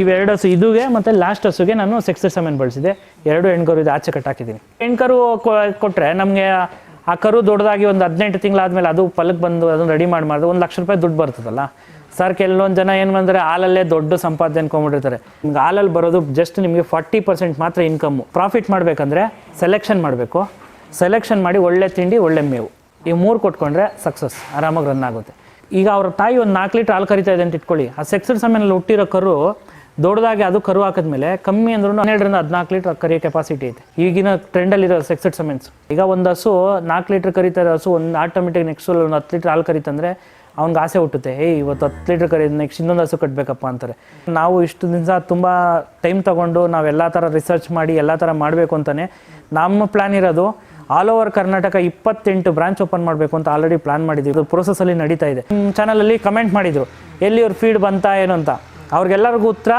ಇವೆರಡು ಹಸು ಇದುಗೆ ಮತ್ತೆ ಲಾಸ್ಟ್ ಹಸುಗೆ ನಾನು ಸೆಕ್ಸ್ ಸೆಮೆನ್ ಬಳಸಿದೆ. ಎರಡು ಹೆಣ್ಕರು ಇದು ಆಚೆ ಕಟ್ ಹಾಕಿದ್ದೀನಿ. ಹೆಣ್ಕರು ಕೊಟ್ಟರೆ ನಮಗೆ ಆ ಕರು ದೊಡ್ಡದಾಗಿ ಒಂದು ಹದಿನೆಂಟು ಆದಮೇಲೆ ಅದು ಪಲಕ್ ಬಂದು ಅದನ್ನು ರೆಡಿ ಮಾಡಿ ಮಾಡಿದ್ರೆ ಒಂದು ಲಕ್ಷ ರೂಪಾಯಿ ದುಡ್ಡು ಬರ್ತದಲ್ಲ. ಸರ್ ಕೆಲವೊಂದು ಜನ ಏನು ಬಂದರೆ ಹಾಲಲ್ಲೇ ದೊಡ್ಡ ಸಂಪಾದನೆ ಅನ್ಕೊಂಡ್ಬಿಟ್ಟಿರ್ತಾರೆ. ನಿಮ್ಗೆ ಹಾಲಲ್ಲಿ ಬರೋದು ಜಸ್ಟ್ ನಿಮಗೆ ಫಾರ್ಟಿ ಪರ್ಸೆಂಟ್ ಮಾತ್ರ ಇನ್ಕಮ್ಮು ಪ್ರಾಫಿಟ್ ಮಾಡಬೇಕಂದ್ರೆ ಸೆಲೆಕ್ಷನ್ ಮಾಡಬೇಕು. ಸೆಲೆಕ್ಷನ್ ಮಾಡಿ ಒಳ್ಳೆ ತಿಂಡಿ, ಒಳ್ಳೆ ಮೇವು. ಈ ಮೂರು ಕೊಟ್ಕೊಂಡ್ರೆ ಸಕ್ಸಸ್ ಆರಾಮಾಗಿ ರನ್ ಆಗುತ್ತೆ. ಈಗ ಅವ್ರ ತಾಯಿ ಒಂದು ನಾಲ್ಕು ಲೀಟ್ರ್ ಹಾಲು ಕರಿತಾ ಇದೆ ಅಂತ ಇಟ್ಕೊಳ್ಳಿ. ಆ ಸೆಕ್ಸರ್ ಸಮಯದಲ್ಲಿ ಹುಟ್ಟಿರೋ ಕರು ದೊಡ್ಡದಾಗಿ ಅದು ಕರು ಹಾಕಿದ್ಮೇಲೆ ಕಮ್ಮಿ ಅಂದ್ರೂ ಹನ್ನೆರಡರಿಂದ ಹದಿನಾಲ್ಕು ಲೀಟರ್ ಕರಿಯೋ ಕೆಪಾಸಿಟಿ ಐತೆ. ಈಗಿನ ಟ್ರೆಂಡಲ್ಲಿರೋ ಸೆಕ್ಸೆಡ್ ಸಮೆನ್ಸ್ ಈಗ ಒಂದು ಹಸು ನಾಲ್ಕು ಲೀಟರ್ ಕರಿತಾರೆ, ಹಸು ಒಂದು ಆಟೋಮೆಟಿಕ್ ನೆಕ್ಸ್ಟ್ ಒಂದು ಹತ್ತು ಲೀಟರ್ ಹಾಲು ಕರಿತಂದ್ರೆ ಅವ್ನಿಗೆ ಆಸೆ ಹುಟ್ಟುತ್ತೆ. ಏಯ್ ಇವತ್ತು ಹತ್ತು ಲೀಟ್ರ್ ಕರಿ ನೆಕ್ಸ್ಟ್ ಇನ್ನೊಂದು ಹಸು ಕಟ್ಟಬೇಕಪ್ಪ ಅಂತಾರೆ. ನಾವು ಇಷ್ಟು ದಿನ ತುಂಬ ಟೈಮ್ ತೊಗೊಂಡು ನಾವೆಲ್ಲ ಥರ ರಿಸರ್ಚ್ ಮಾಡಿ, ಎಲ್ಲ ಥರ ಮಾಡಬೇಕು ಅಂತಲೇ ನಮ್ಮ ಪ್ಲ್ಯಾನ್ ಇರೋದು ಆಲ್ ಓವರ್ ಕರ್ನಾಟಕ ಇಪ್ಪತ್ತೆಂಟು ಬ್ರಾಂಚ್ ಓಪನ್ ಮಾಡಬೇಕು ಅಂತ ಆಲ್ರೆಡಿ ಪ್ಲಾನ್ ಮಾಡಿದ್ದೀವಿ. ಇದು ಪ್ರೊಸೆಸಲ್ಲಿ ನಡೀತಾ ಇದೆ. ಚಾನಲಲ್ಲಿ ಕಮೆಂಟ್ ಮಾಡಿದರು. ಎಲ್ಲಿ ಅವ್ರ ಫೀಡ್ ಬಂತಾ, ಏನು ಅಂತ. ಅವ್ರಿಗೆಲ್ಲರಿಗೂ ಉತ್ತರ.